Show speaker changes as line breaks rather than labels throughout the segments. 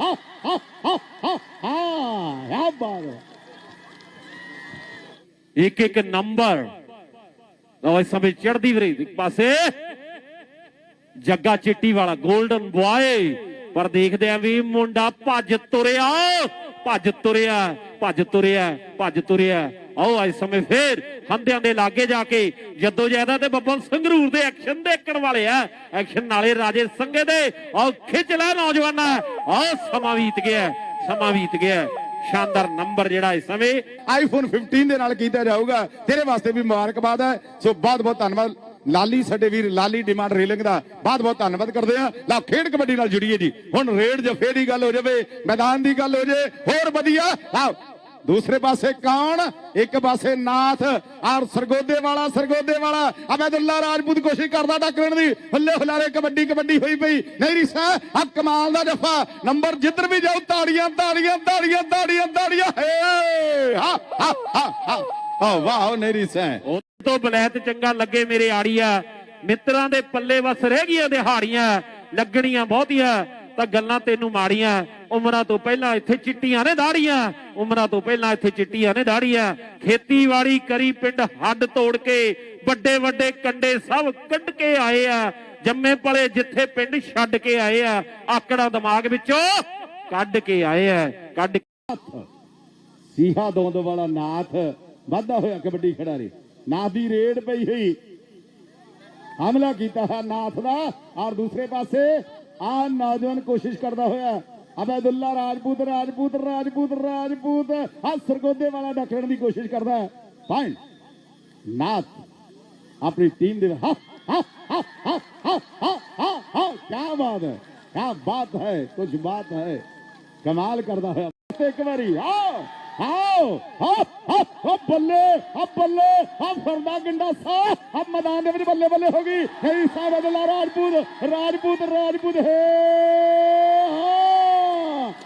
ਹਾ ਬਾਤ
ਇੱਕ ਇੱਕ ਨੰਬਰ ਲਓ ਇਸ ਸਮੇਂ ਚੜਦੀ ਵੀਰੇ ਇੱਕ ਪਾਸੇ ਜੱਗਾ ਚਿੱਟੀ ਵਾਲਾ 골ਡਨ ਬੁਆਏ ਪਰ ਦੇਖਦੇ ਆ ਵੀ ਮੁੰਡਾ ਭੱਜ ਤੁਰਿਆ ਭੱਜ ਤੁਰਿਆ ਭੱਜ ਤੁਰਿਆ ਭੱਜ ਤੁਰਿਆ ਆਓ ਇਸ ਸਮੇਂ ਫੇਰ ਹੰਦਿਆਂ ਦੇ ਲਾਗੇ ਜਾ ਕੇ ਜੱਦੋ ਜੈਦਾ ਤੇ ਬੱਬਲ ਸੰਗਰੂਰ ਦੇ ਐਕਸ਼ਨ ਦੇਖਣ ਵਾਲੇ ਆ। ਐਕਸ਼ਨ ਨਾਲੇ ਰਾਜੇ ਸੰਗੇ ਦੇ। ਆਓ ਖਿੱਚ ਲੈ ਨੌਜਵਾਨਾ। ਆਓ, ਸਮਾਂ ਬੀਤ ਗਿਆ। ਸਮਾਂ ਬੀਤ ਗਿਆ। ਸ਼ਾਨਦਾਰ ਨੰਬਰ ਜਿਹੜਾ ਇਸ ਸਮੇਂ
ਆਈਫੋਨ 15 ਦੇ ਨਾਲ ਕੀਤਾ ਜਾਊਗਾ। ਤੇਰੇ ਵਾਸਤੇ ਵੀ ਮੁਬਾਰਕਬਾਦ ਹੈ। ਸੋ ਬਹੁਤ ਬਹੁਤ ਧੰਨਵਾਦ। ਲਾਲੀ, ਸਾਡੇ ਵੀਰ ਲਾਲੀ ਡਿਮਾਂਡ ਰੇਲਿੰਗ ਦਾ ਬਹੁਤ ਬਹੁਤ ਧੰਨਵਾਦ ਕਰਦੇ ਆ ਲਓ, ਖੇਡ ਕਬੱਡੀ ਨਾਲ ਜੁੜੀਏ ਜੀ। ਹੁਣ ਰੇਡ ਜਫੇ ਦੀ ਗੱਲ ਹੋ ਜਾਵੇ, ਮੈਦਾਨ ਦੀ ਗੱਲ ਹੋ ਜੇ ਹੋਰ ਵਧੀਆ। ਲਓ ਦੂਸਰੇ ਪਾਸੇ ਕੌਣ? ਇੱਕ ਪਾਸੇ ਨਾਥ, ਔਰ ਸਰਗੋਦੇ ਵਾਲਾ ਸਰਗੋਦੇ ਵਾਲਾ। ਅਬੈਦੁੱਲਾ ਰਾਜਪੂਤ ਕੋਸ਼ਿਸ਼ ਕਰਦਾ ਟੱਕਰਨ ਦੀ। ਹੱਲੇ ਹੁਲਾਰੇ ਕਬੱਡੀ ਕਬੱਡੀ ਹੋਈ ਪਈ। ਨਹੀਂ ਰਿਸਾ ਆ ਕਮਾਲ ਦਾ ਜਫਾ। ਨੰਬਰ ਜਿੱਧਰ ਵੀ ਜਾਊ ਤਾੜੀਆਂ ਤਾੜੀਆਂ ਤਾੜੀਆਂ ਤਾੜੀਆਂ ਤਾੜੀਆਂ ਹੇ, ਹਾ ਹਾ ਹਾ ਹਾ। ਵਾਹ ਨਹੀਂ ਰਿਸਾ
ਉਹ ਤੋਂ ਬਲੈਤ ਚੰਗਾ ਲੱਗੇ ਮੇਰੇ ਆੜੀਆ। ਮਿੱਤਰਾਂ ਦੇ ਪੱਲੇ ਵਸ ਰਹਿ ਗਈਆਂ ਦਿਹਾੜੀਆਂ। ਲੱਗਣੀਆਂ ਬਹੁਤੀਆਂ। ਤਾਂ ਗੱਲਾਂ ਤੈਨੂੰ ਮਾੜੀਆਂ ਉਮਰਾਂ ਤੋਂ ਪਹਿਲਾਂ ਇੱਥੇ ਚਿੱਟੀਆਂ ਨੇ ਦਾੜੀਆਂ। ਉਮਰਾਂ ਤੋਂ ਪਹਿਲਾਂ ਇੱਥੇ ਚਿੱਟੀਆਂ ਨੇ ਦਾੜੀਆਂ। ਖੇਤੀਬਾੜੀ ਕਰੀ ਪਿੰਡ ਹੱਡ ਤੋੜ ਕੇ ਵੱਡੇ ਵੱਡੇ ਕੰਡੇ ਸਭ ਕੱਢ ਕੇ ਆਏ ਆ। ਜੰਮੇ ਪਲੇ ਜਿੱਥੇ ਪਿੰਡ ਛੱਡ ਕੇ ਆਏ ਆ, ਆਕੜਾ ਦਿਮਾਗ ਵਿੱਚੋਂ ਕੱਢ ਕੇ ਆਏ ਆ, ਕੱਢ
ਸੀਹਾ ਦੋਂਦ ਵਾਲਾ ਨਾਥ, ਵਾਧਾ ਹੋਇਆ ਕਬੱਡੀ ਖਿਡਾਰੀ। ਨਾਥ ਦੀ ਰੇਡ ਪਈ ਹੋਈ। ਹਮਲਾ ਕੀਤਾ ਹੈ ਨਾਥ ਦਾ, ਔਰ ਦੂਸਰੇ ਪਾਸੇ ਆ ਨੌਜਵਾਨ ਕੋਸ਼ਿਸ਼ ਕਰਦਾ ਹੋਇਆ ਅਬੈਦੁੱਲਾ ਰਾਜਪੂਤ ਰਾਜਪੂਤ ਰਾਜਪੂਤ ਰਾਜਪੂਤ। ਆ ਸਰਗੋਦੇ ਵਾਲਾ ਡੱਕਣ ਦੀ ਕੋਸ਼ਿਸ਼ ਕਰਦਾ ਹੈ। ਫਾਈਨ ਨਾਥ, ਆਪਣੀ ਟੀਮ ਦੇ ਹਾ ਹਾ ਹਾ ਹਾ ਹਾ ਹਾ ਕੀ ਬਾਤ ਹੈ ਕੀ ਬਾਤ ਹੈ, ਕੁਝ ਬਾਤ ਹੈ। ਕਮਾਲ ਕਰਦਾ ਹੋਇਆ। ਇੱਕ ਵਾਰੀ ਆ ਆਓ ਹਾ ਹਾ ਹਾ, ਬੱਲੇ ਹਾ ਬੱਲੇ, ਹਾ, ਫਰਦਾ ਗੰਡਾ ਸਾ ਹਾ, ਮੈਦਾਨ ਦੇ ਵਿੱਚ ਬੱਲੇ ਬੱਲੇ ਹੋ ਗਈ। ਹੈ ਸਾਹਿਬ ਅਦਲਾ ਰਾਜਪੂਤ ਰਾਜਪੂਤ ਰਾਜਪੂਤ, ਹੈ,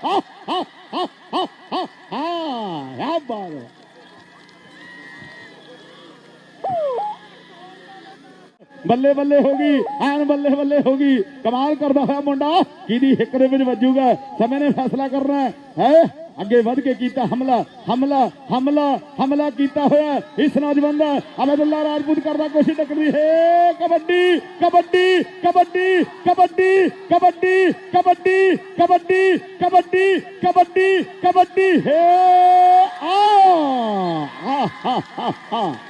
ਹਾ ਹਾ ਹਾ ਹਾ ਹਾ ਹਾ ਯਾ ਬੱਲੇ ਬੱਲੇ ਹੋ ਗਈ, ਐਨ ਬੱਲੇ ਬੱਲੇ ਹੋ ਗਈ। ਕਮਾਲ ਕਰਦਾ ਹੋਇਆ ਮੁੰਡਾ, ਕਿਹਦੀ ਹਿੱਕ ਦੇ ਵਿੱਚ ਵੱਜੂਗਾ? ਸਮੇਂ ਨੇ ਫੈਸਲਾ ਕਰਨਾ ਹੈ? ਅੱਗੇ ਵੱਧ ਕੇ ਕੀਤਾ ਹਮਲਾ ਹਮਲਾ ਹਮਲਾ ਹਮਲਾ ਕੀਤਾ ਹੋਇਆ ਇਸ ਨੌਜਵਾਨ ਦਾ ਅਬਦੁੱਲਾ ਰਾਜਪੂਤ ਕਰਦਾ ਕੋਸ਼ਿਸ਼ ਟੱਕਰੀ ਹੈ ਕਬੱਡੀ ਕਬੱਡੀ ਕਬੱਡੀ ਕਬੱਡੀ ਕਬੱਡੀ ਕਬੱਡੀ ਕਬੱਡੀ ਕਬੱਡੀ ਕਬੱਡੀ ਕਬੱਡੀ ਹੈ ਆ ਹਾ ਹਾ ਹਾ